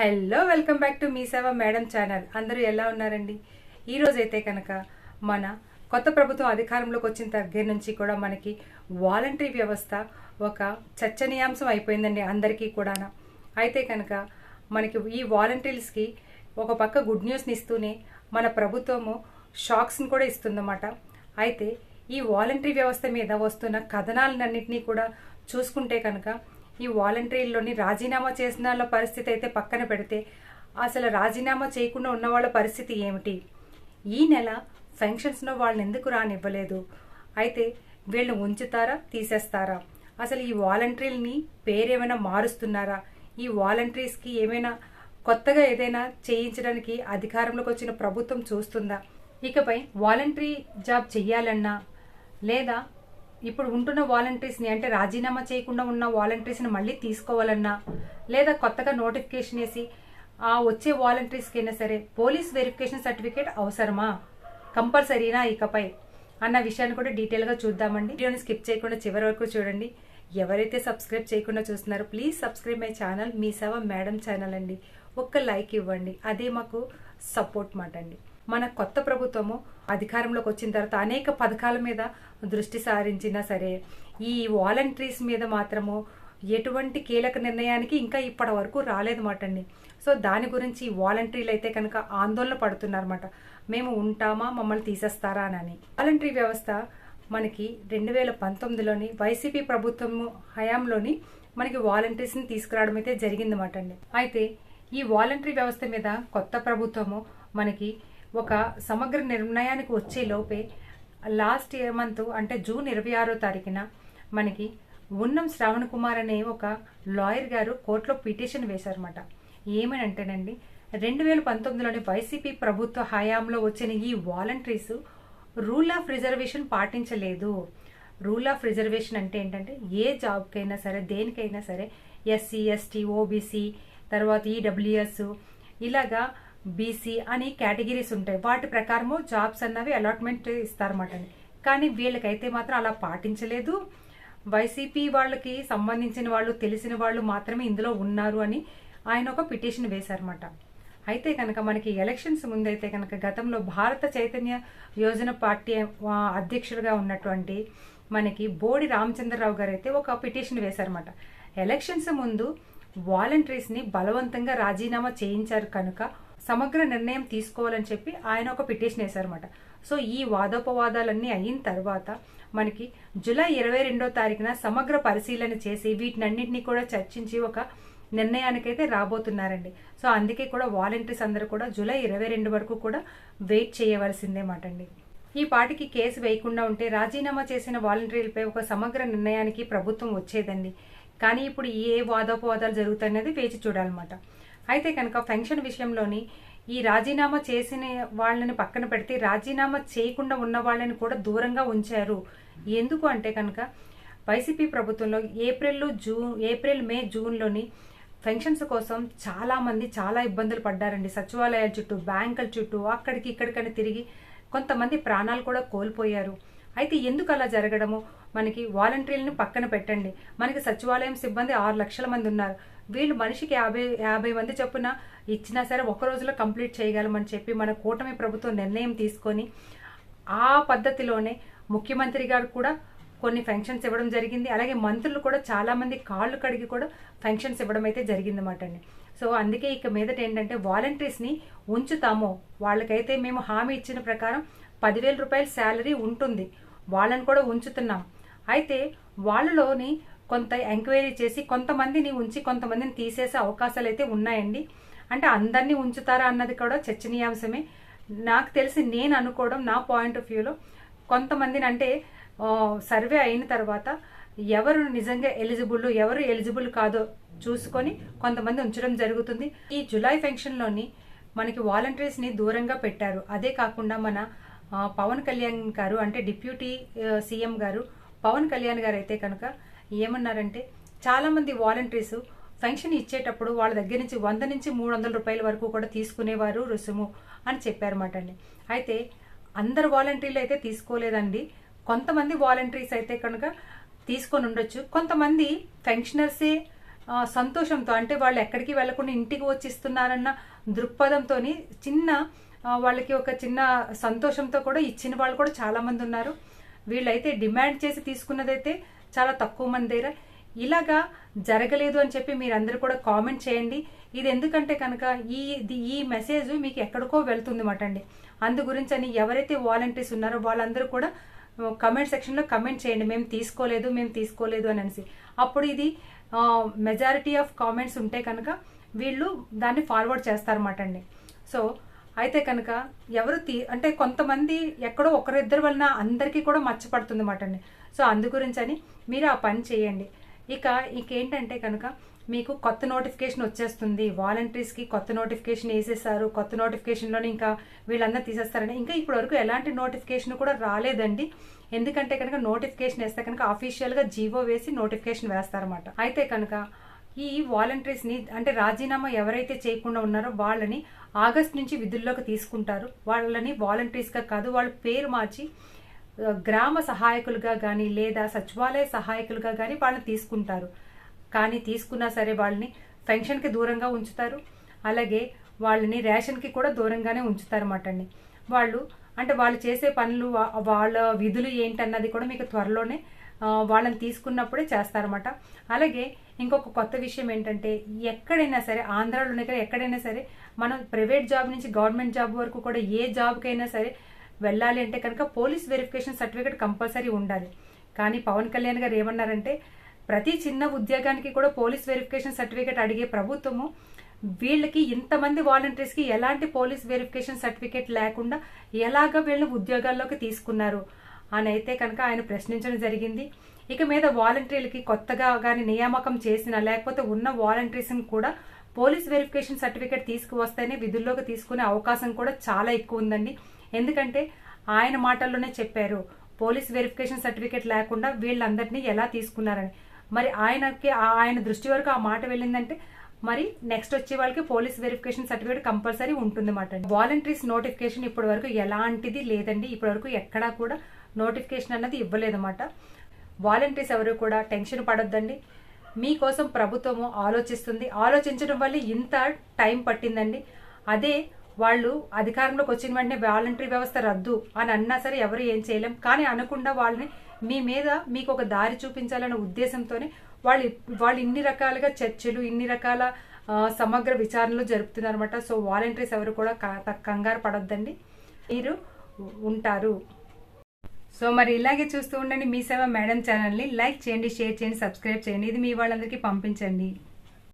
Hello welcome back to Mee Seva madam channel. అందరూ ఎలా ఉన్నారండి? ఈరోజైతే అయితే కనుక మన కొత్త ప్రభుత్వం అధికారంలోకి వచ్చిన దగ్గర నుంచి కూడా మనకి వాలంటరీ వ్యవస్థ ఒక చర్చనీయాంశం అయిపోయిందండి అందరికీ కూడా అయితే కనుక మనకి ఈ వాలంటీర్స్కి ఒక పక్క గుడ్ న్యూస్ని ఇస్తూనే మన ప్రభుత్వము షాక్స్ని కూడా ఇస్తుందన్నమాట. అయితే ఈ వాలంటరీ వ్యవస్థ మీద వస్తున్న కథనాలన్నింటినీ కూడా చూసుకుంటే కనుక ఈ వాలంటరీలోని రాజీనామా చేసిన వాళ్ళ పరిస్థితి అయితే పక్కన పెడితే అసలు రాజీనామా చేయకుండా ఉన్న వాళ్ళ పరిస్థితి ఏమిటి? ఈ నెల ఫంక్షన్స్లో వాళ్ళని ఎందుకు రానివ్వలేదు? అయితే వీళ్ళని ఉంచుతారా? తీసేస్తారా? అసలు ఈ వాలంటీర్ని పేరేమైనా మారుస్తున్నారా? ఈ వాలంటరీస్కి ఏమైనా కొత్తగా ఏదైనా చేయించడానికి అధికారంలోకి వచ్చిన ప్రభుత్వం చూస్తుందా? ఇకపై వాలంటరీ జాబ్ చెయ్యాలన్నా లేదా ఇప్పుడు ఉంటున్న వాలంటీర్స్ని అంటే రాజీనామా చేయకుండా ఉన్న వాలంటీర్స్ని మళ్ళీ తీసుకోవాలన్నా లేదా కొత్తగా నోటిఫికేషన్ వేసి ఆ వచ్చే వాలంటీర్స్కైనా అయినా సరే పోలీస్ వెరిఫికేషన్ సర్టిఫికేట్ అవసరమా? కంపల్సరీనా ఇకపై? అన్న విషయాన్ని కూడా డీటెయిల్గా చూద్దామండి. వీడియోని స్కిప్ చేయకుండా చివరి వరకు చూడండి. ఎవరైతే సబ్స్క్రైబ్ చేయకుండా చూస్తున్నారో please subscribe my channel. Mee Seva madam channel అండి. ఒక్క లైక్ ఇవ్వండి. అదే మాకు సపోర్ట్ మాట అండి మన కొత్త ప్రభుత్వము అధికారంలోకి వచ్చిన తర్వాత అనేక పథకాల మీద దృష్టి సారించినా సరే ఈ వాలంటీర్స్ మీద మాత్రము ఎటువంటి కీలక నిర్ణయానికి ఇంకా ఇప్పటి వరకు రాలేదన్నమాట అండి. సో దాని గురించి వాలంటీర్లు అయితే కనుక ఆందోళన పడుతున్నారన్నమాట. మేము ఉంటామా మమ్మల్ని తీసేస్తారా అని. వాలంటరీ వ్యవస్థ మనకి రెండు వేల పంతొమ్మిదిలోని వైసీపీ ప్రభుత్వము హయాంలోని మనకి వాలంటీర్స్ని తీసుకురావడం అయితే జరిగిందన్నమాట అండి. అయితే ఈ వాలంటరీ వ్యవస్థ మీద కొత్త ప్రభుత్వము మనకి ఒక సమగ్ర నిర్ణయానికి వచ్చే లోపే లాస్ట్ ఇయర్ మంత్ అంటే జూన్ ఇరవై ఆరో తారీఖున మనకి ఉన్నం శ్రావణ్ కుమార్ అనే ఒక లాయర్ గారు కోర్టులో పిటిషన్ వేశారన్నమాట. ఏమని అంటేనండి రెండు వేల పంతొమ్మిదిలోని వైసీపీ ప్రభుత్వ హయాంలో వచ్చిన ఈ వాలంటీర్స్ రూల్ ఆఫ్ రిజర్వేషన్ పాటించలేదు. రూల్ ఆఫ్ రిజర్వేషన్ అంటే ఏంటంటే ఏ జాబ్కైనా సరే దేనికైనా సరే ఎస్సీ ఎస్టీ ఓబీసీ తర్వాత ఈడబ్ల్యూఎస్ ఇలాగా బీసీ అని కేటగిరీస్ ఉంటాయి. వాటి ప్రకారము జాబ్స్ అన్నవి అలాట్మెంట్ ఇస్తారన్నమాట కానీ వీళ్ళకైతే మాత్రం అలా పాటించలేదు. వైసీపీ వాళ్ళకి సంబంధించిన వాళ్ళు తెలిసిన వాళ్ళు మాత్రమే ఇందులో ఉన్నారు అని ఆయన ఒక పిటిషన్ వేశారన్నమాట. అయితే కనుక మనకి ఎలక్షన్స్ ముందైతే కనుక గతంలో భారత చైతన్య యోజన పార్టీ ఆ, అధ్యక్షుడిగా ఉన్నటువంటి మనకి బోడి రామచంద్రరావు గారు అయితే ఒక పిటిషన్ వేశారన్నమాట. ఎలక్షన్స్ ముందు వాలంటీర్స్ని బలవంతంగా రాజీనామా చేయించారు కనుక సమగ్ర నిర్ణయం తీసుకోవాలని చెప్పి ఆయన ఒక పిటిషన్ వేశారన్నమాట. సో ఈ వాదోపవాదాలన్నీ అయిన తర్వాత మనకి జూలై ఇరవై రెండో తారీఖున సమగ్ర పరిశీలన చేసి వీటినన్నింటినీ కూడా చర్చించి ఒక నిర్ణయానికైతే రాబోతున్నారండి. సో అందుకే కూడా వాలంటీర్స్ అందరూ కూడా జూలై ఇరవై రెండు వరకు కూడా వెయిట్ చేయవలసిందే మాట అండి. ఈ పాటికి కేసు వేయకుండా ఉంటే రాజీనామా చేసిన వాలంటీర్లపై ఒక సమగ్ర నిర్ణయానికి ప్రభుత్వం వచ్చేదండి. కానీ ఇప్పుడు ఏ వాదోపవాదాలు జరుగుతాయనేది వేచి చూడాలన్నమాట. అయితే కనుక పెన్షన్ విషయంలోని ఈ రాజీనామా చేసిన వాళ్ళని పక్కన పెడితే రాజీనామా చేయకుండా ఉన్న వాళ్ళని కూడా దూరంగా ఉంచారు. ఎందుకు అంటే కనుక వైసీపీ ప్రభుత్వంలో ఏప్రిల్ జూన్ ఏప్రిల్ మే జూన్లోని పెన్షన్స్ కోసం చాలామంది చాలా ఇబ్బందులు పడ్డారండి. సచివాలయాల చుట్టూ బ్యాంకుల చుట్టూ అక్కడికి ఇక్కడికని తిరిగి కొంతమంది ప్రాణాలు కూడా కోల్పోయారు. అయితే ఎందుకు అలా జరగడము? మనకి వాలంటీర్లను పక్కన పెట్టండి. మనకి సచివాలయం సిబ్బంది ఆరు లక్షల మంది ఉన్నారు. వీళ్ళు మనిషికి యాభై యాభై మంది చొప్పున ఇచ్చినా సరే ఒక రోజులో కంప్లీట్ చేయగలమని చెప్పి మన కూటమి ప్రభుత్వం నిర్ణయం తీసుకొని ఆ పద్ధతిలోనే ముఖ్యమంత్రి గారు కూడా కొన్ని ఫంక్షన్స్ ఇవ్వడం జరిగింది. అలాగే మంత్రులు కూడా చాలామంది కాళ్ళు కడిగి కూడా ఫంక్షన్స్ ఇవ్వడం అయితే జరిగిందన్నమాట అండి. సో అందుకే ఇక మీదట ఏంటంటే వాలంటీర్స్ని ఉంచుతాము. వాళ్ళకైతే మేము హామీ ఇచ్చిన ప్రకారం పదివేల రూపాయల శాలరీ ఉంటుంది. వాళ్ళని కూడా ఉంచుతున్నాం. అయితే వాళ్ళలోని కొంత ఎంక్వైరీ చేసి కొంతమందిని ఉంచి కొంతమందిని తీసేసే అవకాశాలు అయితే ఉన్నాయండి. అంటే అందరినీ ఉంచుతారా అన్నది కూడా చర్చనీయాంశమే. నాకు తెలిసి నేను అనుకోవడం నా పాయింట్ ఆఫ్ వ్యూలో కొంతమందిని అంటే సర్వే అయిన తర్వాత ఎవరు నిజంగా ఎలిజిబుల్ ఎవరు ఎలిజిబుల్ కాదో చూసుకొని కొంతమంది ఉంచడం జరుగుతుంది. ఈ జులై ఫంక్షన్లోని మనకి వాలంటీర్స్ని దూరంగా పెట్టారు. అదే కాకుండా మన పవన్ కళ్యాణ్ గారు అంటే డిప్యూటీ సీఎం గారు పవన్ కళ్యాణ్ గారు అయితే కనుక ఏమన్నారంటే చాలామంది వాలంటీర్స్ ఫంక్షన్ ఇచ్చేటప్పుడు వాళ్ళ దగ్గర నుంచి వంద నుంచి మూడు వందల రూపాయల వరకు కూడా తీసుకునేవారు రుసుము అని చెప్పారన్నమాట అండి. అయితే అందరు వాలంటీర్లు అయితే తీసుకోలేదండి. కొంతమంది వాలంటీర్స్ అయితే కనుక తీసుకొని ఉండొచ్చు. కొంతమంది పెన్షనర్సే సంతోషంతో అంటే వాళ్ళు ఎక్కడికి వెళ్ళకుండా ఇంటికి వచ్చి ఇస్తున్నారన్న దృక్పథంతో చిన్న వాళ్ళకి ఒక చిన్న సంతోషంతో కూడా ఇచ్చిన వాళ్ళు కూడా చాలామంది ఉన్నారు. వీళ్ళైతే డిమాండ్ చేసి తీసుకున్నదైతే చాలా తక్కువ మంది దగ్గర. ఇలాగా జరగలేదు అని చెప్పి మీరందరూ కూడా కామెంట్ చేయండి. ఇది ఎందుకంటే కనుక ఈ ఇది- ఈ మెసేజ్ మీకు ఎక్కడికో వెళ్తుంది మాట అండి. అందు గురించి అని ఎవరైతే వాలంటీర్స్ ఉన్నారో వాళ్ళందరూ కూడా కమెంట్ సెక్షన్లో కమెంట్ చేయండి. మేము తీసుకోలేదు మేము తీసుకోలేదు అని అనేసి. అప్పుడు ఇది మెజారిటీ ఆఫ్ కామెంట్స్ ఉంటే కనుక వీళ్ళు దాన్ని ఫార్వర్డ్ చేస్తారన్నమాట అండి. సో అయితే కనుక ఎవరు తీ అంటే కొంతమంది ఎక్కడో ఒకరిద్దరి వలన అందరికీ కూడా మచ్చపడుతుంది అన్నమాట అండి. సో అందు గురించి అని మీరు ఆ పని చేయండి. ఇక ఇంకేంటంటే కనుక మీకు కొత్త నోటిఫికేషన్ వచ్చేస్తుంది. వాలంటీర్స్కి కొత్త నోటిఫికేషన్ వేసేసారు. కొత్త నోటిఫికేషన్లోనే ఇంకా వీళ్ళందరూ తీసేస్తారని. ఇంకా ఇప్పటి వరకు ఎలాంటి నోటిఫికేషన్ కూడా రాలేదండి. ఎందుకంటే కనుక నోటిఫికేషన్ వేస్తే కనుక అఫీషియల్గా జీవో వేసి నోటిఫికేషన్ వేస్తారన్నమాట. అయితే కనుక ఈ వాలంటీర్స్ని అంటే రాజీనామా ఎవరైతే చేయకుండా ఉన్నారో వాళ్ళని ఆగస్ట్ నుంచి విధుల్లోకి తీసుకుంటారు. వాళ్ళని వాలంటీర్స్గా కాదు వాళ్ళ పేరు మార్చి గ్రామ సహాయకులుగా కానీ లేదా సచివాలయ సహాయకులుగా కానీ వాళ్ళని తీసుకుంటారు. కానీ తీసుకున్నా సరే వాళ్ళని పెన్షన్కి దూరంగా ఉంచుతారు. అలాగే వాళ్ళని రేషన్కి కూడా దూరంగానే ఉంచుతారు అన్నమాట వాళ్ళు అంటే వాళ్ళు చేసే పనులు వాళ్ళ విధులు ఏంటన్నది కూడా మీకు త్వరలోనే వాళ్ళని తీసుకున్నప్పుడే చేస్తారన్నమాట. అలాగే ఇంకొక కొత్త విషయం ఏంటంటే ఎక్కడైనా సరే ఆంధ్రాలోనే కదా ఎక్కడైనా సరే మనం ప్రైవేట్ జాబ్ నుంచి గవర్నమెంట్ జాబ్ వరకు కూడా ఏ జాబ్కైనా సరే వెళ్ళాలి అంటే కనుక పోలీస్ వెరిఫికేషన్ సర్టిఫికేట్ కంపల్సరీ ఉండాలి. కానీ పవన్ కళ్యాణ్ గారు ఏమన్నారంటే ప్రతి చిన్న ఉద్యోగానికి కూడా పోలీస్ వెరిఫికేషన్ సర్టిఫికేట్ అడిగే ప్రభుత్వము వీళ్ళకి ఇంతమంది వాలంటీర్స్కి ఎలాంటి పోలీస్ వెరిఫికేషన్ సర్టిఫికేట్ లేకుండా ఎలాగ వీళ్ళని ఉద్యోగాల్లోకి తీసుకున్నారు అని అయితే కనుక ఆయన ప్రశ్నించడం జరిగింది. ఇక మీద వాలంటీర్లకి కొత్తగా కానీ నియామకం చేసిన లేకపోతే ఉన్న వాలంటీర్స్ని కూడా పోలీస్ వెరిఫికేషన్ సర్టిఫికేట్ తీసుకువస్తేనే విధుల్లోకి తీసుకునే అవకాశం కూడా చాలా ఎక్కువ ఉందండి. ఎందుకంటే ఆయన మాటల్లోనే చెప్పారు పోలీస్ వెరిఫికేషన్ సర్టిఫికేట్ లేకుండా వీళ్ళందరినీ ఎలా తీసుకున్నారని. మరి ఆయనకి ఆ- ఆయన దృష్టి వరకు ఆ మాట వెళ్ళిందంటే మరి నెక్స్ట్ వచ్చే వాళ్ళకి పోలీస్ వెరిఫికేషన్ సర్టిఫికేట్ కంపల్సరీ ఉంటుంది మాట వాలంటీర్స్ నోటిఫికేషన్ ఇప్పటి వరకు ఎలాంటిది లేదండి. ఇప్పటి వరకు ఎక్కడా కూడా నోటిఫికేషన్ అన్నది ఇవ్వలేదన్నమాట. వాలంటీర్స్ ఎవరు కూడా టెన్షన్ పడొద్దండి. మీకోసం ప్రభుత్వము ఆలోచిస్తుంది. ఆలోచించడం వల్ల ఇంత టైం పట్టిందండి. అదే వాళ్ళు అధికారంలోకి వచ్చిన వెంటనే వాలంటరీ వ్యవస్థ రద్దు అని అన్నా సరే ఎవరు ఏం చేయలేం. కానీ అనకుండా వాళ్ళని మీ మీద మీకు ఒక దారి చూపించాలనే ఉద్దేశంతోనే వాళ్ళు వాళ్ళు ఇన్ని రకాలుగా చర్చలు ఇన్ని రకాల సమగ్ర విచారణలు జరుపుతున్నారనమాట సో వాలంటీర్స్ ఎవరు కూడా క- కంగారు పడొద్దండి. మీరు ఉంటారు. సో మరి ఇలాగే చూస్తూ ఉండండి. మీ సేవ మేడం ఛానల్ని లైక్ చేయండి షేర్ చేయండి సబ్స్క్రైబ్ చేయండి. ఇది మీ వాళ్ళందరికీ పంపించండి.